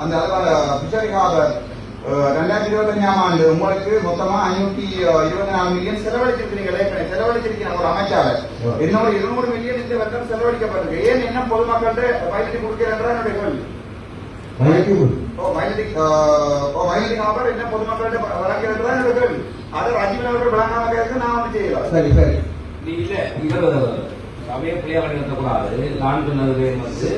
அந்த பிஷரிக்காக ரெண்டாயிரத்தி இருபத்தஞ்சாம் ஆண்டு உங்களுக்கு மொத்தமா ஐநூத்தி இருபத்தி நாலு மில்லியன் செலவழிச்சிருக்கீங்க ஏற்கனவே செலவழிச்சிருக்கீங்க ஒரு அமைச்சாளர் இன்னொரு இருநூறு மில்லியன் இந்த வருடம் செலவழிக்கப்பட்டிருக்கு. ஏன் என்ன பொதுமக்கள்கிட்ட வயலுக்கு கொடுக்கிறன்ற என்னுடைய கேள்வி? என்ன பொதுமக்கள்கிட்ட வழங்கிறதுதான் என்னுடைய கேள்வி. அதை ராஜீவ் அவர்கள் வழங்காம கேட்க நான் வந்து செய்யலாம் சரி சரி. இல்ல இவர் சமய பிள்ளையாக நிறுத்தக்கூடாது நான் சொன்னது வந்து.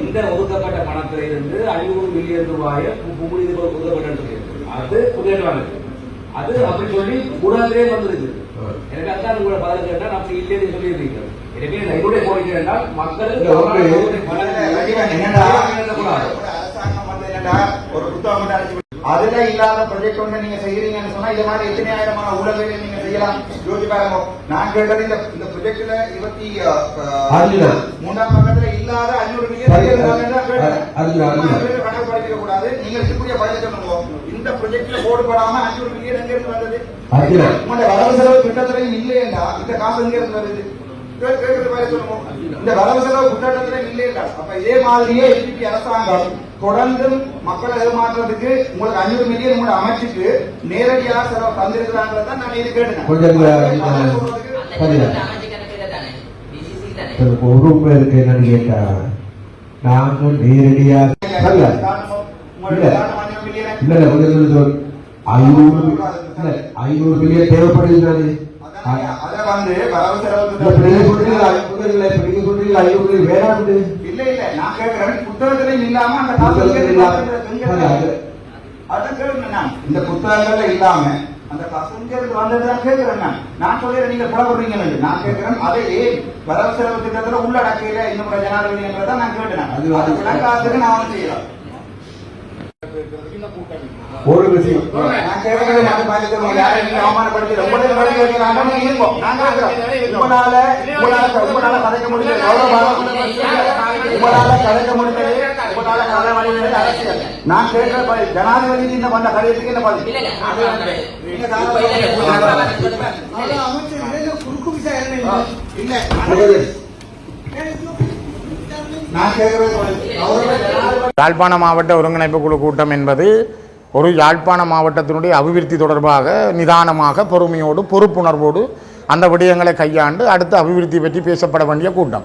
இந்த ஒதுக்கப்பட்ட பணத்தில இருந்து ஐநூறு மில்லியன் ரூபாயை கும்புடி ஒதுக்கப்பட்டு அது புதியவானது அது அப்படி சொல்லி கூடாதே வந்திருக்கு. எனக்கு அதான் உங்களை பதில் கேட்டா நம்ம இல்லைன்னு சொல்லியிருக்கீங்க எனவே என்னுடைய கோரிக்கை என்றால் மக்கள் இல்ல, ஒரு- புத்தகம் அதுல இல்லாத ப்ரொஜெக்ட் ஒன்று நீங்க செய்யறீங்கன்னு சொன்னா இது மாதிரி எத்தனை ஆயிரமான ஊழல்களை நீங்க செய்யலாம்? யோசிச்சு பாருங்க. நான் கேட்டது இந்த ப்ரொஜெக்ட்ல இருபத்தி பக்கத்துல இல்லாத அஞ்சூறு மில்லியன். கணக்கு படிக்க கூடாது. நீங்க இருக்கக்கூடிய சொல்லுங்க இந்த ப்ரொஜெக்ட்ல போடுபடாம அஞ்சூறு மில்லியன் எங்க இருந்து வந்தது? அதுல. உங்களுடைய வரவு செலவு திட்டத்திலையும் இல்லையேண்டா? இந்த காசு எங்க இருந்து வருது? இந்த வரவு செலவு திட்டத்திலையும் இல்லையேண்டா. அப்ப இதே மாதிரியே அரசாங்கம் தொடர்ந்து மக்களை ஏமாற்றுறதுக்கு உங்களுக்கு அஞ்சூறு மில்லியன் உங்களை அமைச்சுக்கு நேரடியாக செலவு தந்திருக்கிறாங்கிறத நான் இது கேட்டேன் கொஞ்சம் இந்த- இந்த- பதில் சொல்றதுக்கு சரி. அமைச்சு கணக்கில தானே பிசிசி தானே எனக்கு ஒரு உண்மை இருக்கு என்னன்னு கேட்டா நாங்கள் நேரடியாக அல்ல. இல்ல. இல்ல இல்ல கொஞ்சம் சொல். ஐநூறு இல்ல ஐநூறு மில்லியன் தேவைப்படுது தானே இந்த புத்தகங்கள்ல இல்லாம அந்த பசங்களுக்கு வந்ததுதான் கேட்கிறேன் நான் நான் நீங்க புலப்படுறீங்க நான் கேட்கிறேன் அதை ஏன்? வரவு செலவு திட்டத்துல உள்ளடக்கையில இன்னும் ஜனாதிபதிங்கிறத நான் கேட்டேன். அது- அது விளக்காதுக்கு நான் வந்து செய்யலாம் ஒரு விஷயம். நான் கேட்கறது. யாரையும் நீங்க வைக்கிறாங்க, நீங்க முடியல. உங்களால கதைக்க முடியல. கதை அரசியல் நான் கேட்கிற ஜனாதிபதி இந்த பண்ண என்ன பதில்? இல்ல, நான் யாழ்ப்பாண மாவட்ட ஒருங்கிணைப்பு குழு கூட்டம் என்பது ஒரு யாழ்ப்பாண மாவட்டத்தினுடைய அபிவிருத்தி தொடர்பாக நிதானமாக பொறுமையோடு பொறுப்புணர்வோடு அந்த விடயங்களை கையாண்டு அடுத்த அபிவிருத்தி பற்றி பேசப்பட வேண்டிய கூட்டம்.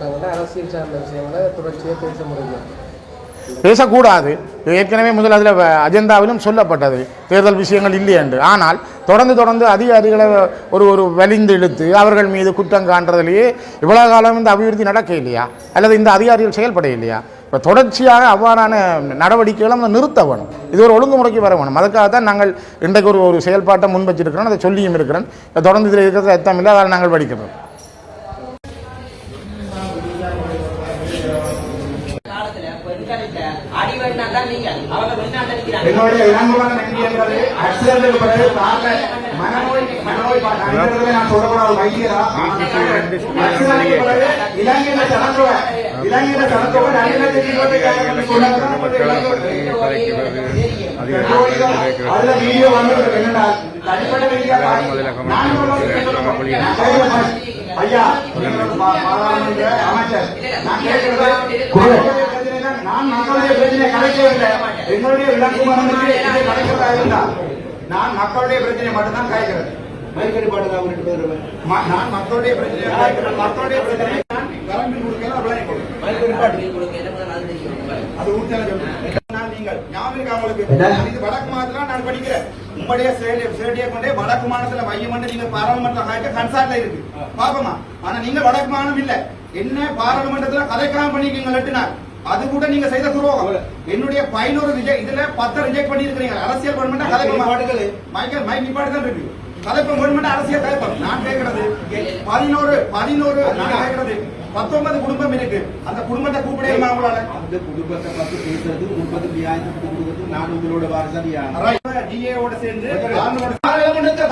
அரசியல் சார்ந்த விஷயங்களை தொடர்ச்சியாக பேச முடியும் பேசக்கூடாது. ஏற்கனவே முதல் அதில் அஜெண்டாவிலும் சொல்லப்பட்டது. தேர்தல் விஷயங்கள் இல்லை என்று. ஆனால் தொடர்ந்து தொடர்ந்து அதிகாரிகளை ஒரு ஒரு வலிந்து இழுத்து அவர்கள் மீது குற்றம் காண்றதுலேயே இவ்வளோ காலம் இந்த அபிவிருத்தி நடக்க இல்லையா? அல்லது இந்த அதிகாரிகள் செயல்பட இல்லையா? இப்போ தொடர்ச்சியாக அவ்வாறான நடவடிக்கைகளை நம்ம நிறுத்த வேணும். இது ஒரு ஒழுங்குமுறைக்கு வர வேணும். அதுக்காக தான் நாங்கள் இன்றைக்கு ஒரு ஒரு செயல்பாட்டை முன் வச்சிருக்கிறோம். அதை சொல்லியும் இருக்கிறேன் தொடர்ந்து இதில் இருக்கிறது அர்த்தம் இல்லை. அதை நாங்கள் படிக்கிறோம் என்னுடைய இளங்குமரன் நன்றி என்பது ஆக்சிடென்ட் பிறகு காரண மனநோய் மனநோய் பா- நான் நான் சொல்லக்கூடாது வைத்தியரா? ஆக்சிடென்ட் பிறகு இலங்கையில சனத்தொகை இலங்கையில சனத்தொகை நல்ல அதுல வீடியோ வந்து தனிப்பட்ட ஐயா அமைச்சர். நான் கேட்கிறது நான் மக்களுடைய பிரச்சனை கலைக்கவில்லை. என்னுடைய விளக்குமரனுக்கு இதை கலைக்கிறதா இருந்தா நான் மக்களுடைய பிரச்சனை மட்டும்தான் காய்க்கிறேன் மைக்கடி ரெண்டு நான் மக்களுடைய பிரச்சனை மக்களுடைய பிரச்சனை கரண்ட் கொடுக்கல பாட்டு அது சொல்லுங்க நான் நீங்கள். ஞாபகம் இருக்கா உங்களுக்கு இது வடக்கு மாநிலத்துல நான் படிக்கிறேன். உங்களுடைய சேடிய கொண்டே வடக்கு மாநிலத்துல மையம் பண்ணி நீங்க பாராளுமன்ற காய்க்க கன்சார்ட்ல இருக்கு. பாப்போமா? ஆனா நீங்க வடக்கு மாநிலம் இல்ல. என்ன பாராளுமன்றத்துல கதைக்காம பண்ணிக்கீங்க லட்டுனார் அது கூட நீங்க செய்த துரோகம். என்னுடைய பதினோரு ரிஜெக்ட் இதுல பத்து ரிஜெக்ட் பண்ணி இருக்கிறீங்க அரசியல் கவர்மெண்ட் கதை மைக்கேல் மைக் நிப்பாட்டு தான் இருக்கு. கலைப்பம் வேணுமென்ற அரசியல் கலைப்பம். நான் கேட்கறது பதினோரு பதினோரு நான் கேட்கறது பத்தொன்பது குடும்பம் இருக்கு. அந்த குடும்பத்தை கூப்பிடணுமா அவங்களால அந்த குடும்பத்தை பத்தி பேசுறது முப்பது நியாயத்துக்கு கொடுக்கறது நான் உங்களோட வாரசதியா டிஏவோட சேர்ந்து பாராளுமன்றத்தை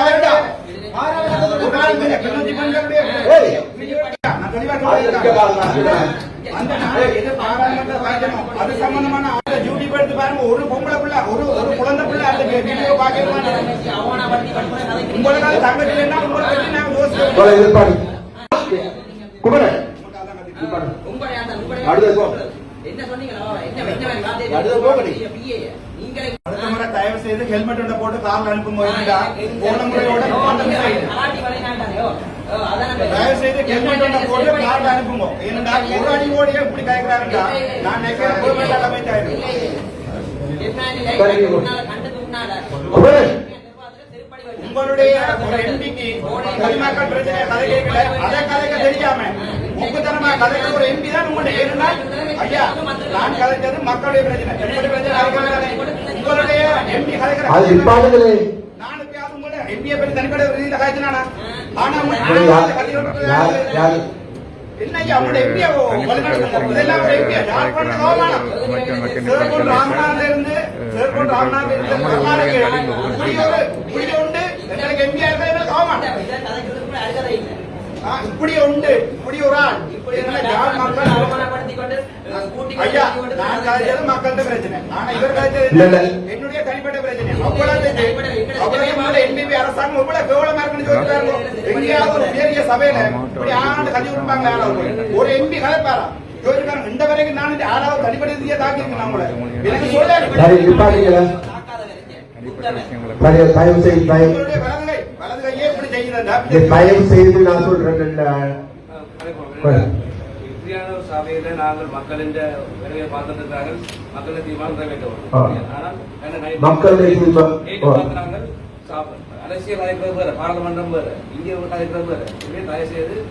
அந்த நாளை எது பாராளுமன்ற பாய்ச்சணும் அது சம்பந்தமான அந்த டியூட்டி எடுத்து பாருங்க ஒரு பொம்பளை பிள்ளை ஒரு ஒரு குழந்தை பிள்ளை அந்த வீடியோ பாக்கணுமா அவமானப்படுத்தி வன்முறை கதைக்கிறீங்க. உங்களுக்கு தங்கச்சி வேணா உங்களை பற்றி நாங்க யோசிக்கிறோம் இவ்வளவு எதிர்பார்ப்பு குமரன் உங்களுடைய அந்த உங்களுடைய அடுத்து போ. என்ன சொன்னீங்களோ என்ன என்ன வேணும் வார்த்தை அடுத்து போ, படி. PA. நீங்களே அடுத்த முறை தயவு செய்து ஹெல்மெட் போட்டு கார்ல அனுப்பும் போது போன முறையோட மாற்றம் செய்யுங்க. கலாட்டி வரைநாட்டாரோ அதான் தயவு செய்து ஹெல்மெட் ஒன்றை போட்டு கார்ல அனுப்புங்க ஏனென்றா ஒரு அடி ஓடியே இப்படி கேட்கிறாருண்டா நான் நினைக்கிற குமரன் உங்களுடைய எம்பிக்கு கலிமாக்கள் கதை கேட்கல அதை கதைக்க தெரியாம முக்குத்தனமா கதைக்கிற ஒரு எம்பி தான் உங்களுடைய ஏன்னா ஐயா நான் கதைச்சது மக்களுடைய பிரச்சனை. என்னுடைய பிரச்சனை? உங்களுடைய எம்பி அது கதைக்கிற நான் எப்பயாவது உங்களுடைய எம்பியை பற்றி தனிப்பட்ட ரீதியில கதைச்சினானா இப்படி உண்டு இப்படி ஒரு ஆள். மக்கள்? மக்கள்கிட்ட பிரச்சனை. ஆனா இவர் இல்ல, கதைச்சது இல்ல. என்னுடைய அவ்வளவு என்பிபி அரசாங்கம் எவ்வளவு கேவலமா இருக்குன்னு சொல்லிட்டாங்க எங்கேயாவது ஒரு பெரிய சபையில இப்படி ஆண்டு கொடுப்பாங்க யாராவது ஒரு எம்பி கதைப்பாரா யோசிக்காங்க இந்த வரைக்கும் நான் தனிப்பட்ட ரீதியா நம்மள எனக்கு சொல்ல தயவு செய்து நான் சொல்றேன் ஒரு சபையில நாங்கள் மக்களின் வேலையை பார்த்திருக்கிறார்கள். மக்களுக்கு தீர்மானம் நிறைவேற்றவும் ஆ. ஆனால் நாங்கள் சாப்ப- அரசியல் கலைக்கிறது வேற பாராளுமன்றம் வேற இங்கே கலைக்கிறது வேற. இங்கே தயவு செய்து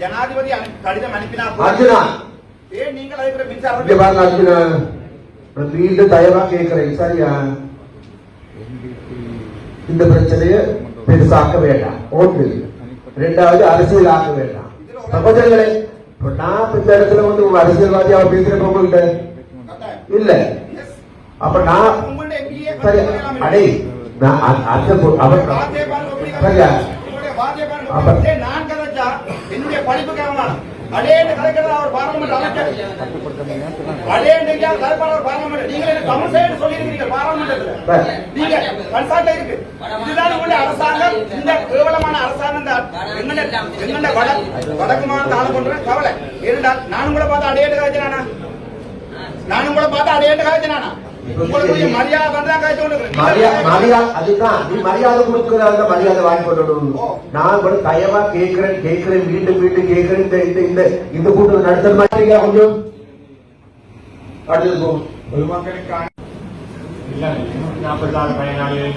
ஜனாதிபதி அனு- கடிதம் அனுப்பினா நீங்கள் மீண்டும் தயவா கேட்கிறேன் சரியா இந்த பிரச்சனையை பெருசாக்க வேண்டாம். ஒன்று ரெண்டாவது அரசியல் ஆக்க வேண்டாம். சகோதரர்களே இப்ப நான் இந்த இடத்துல வந்து உங்க அரசியல்வாதியா பேசுறேன் உங்கள்கிட்ட இல்ல. அப்ப நான் சரி அடே நான் அந்த- அவர் சரியா? அப்ப- நான் என்னுடைய படிப்புக்கு அடேன்னு கதைக்கிறது அவர் பாராளுமன்ற அமைச்சர். அவர் பாராளுமன்ற. நீங்க தமிழ் சைடு பாராளுமன்றத்துல? சரி. நீங்க கன்சல்ட் இருக்கு. இதுதான் உங்களுடைய அரசாங்கம். இந்த கேவலமான அரசாங்கம் வட வடக்கு மாநில ஆளு பண்ற கவலை. ஏனென்றால் நானும் கூட பார்த்து அடையேட்டு காய்ச்சினானா நானும் கூட பார்த்து அடையேட்டு காய்ச்சினானா உங்களுக்கு மரியாதை அதுதான். நீ மரியாதை கொடுக்கறத மரியாதை வாங்கி கொள்ளணும் நான் கூட தயவா கேட்கிறேன் கேட்கிறேன் மீண்டும் மீண்டும் கேட்கிறேன். இந்த இந்த இந்த இந்த கூட்டம் நடத்த மாட்டீங்க கொஞ்சம்? அடுத்தது போ. பொதுமக்களுக்கான இல்ல நாற்பத்தாறு பயனாளிகள்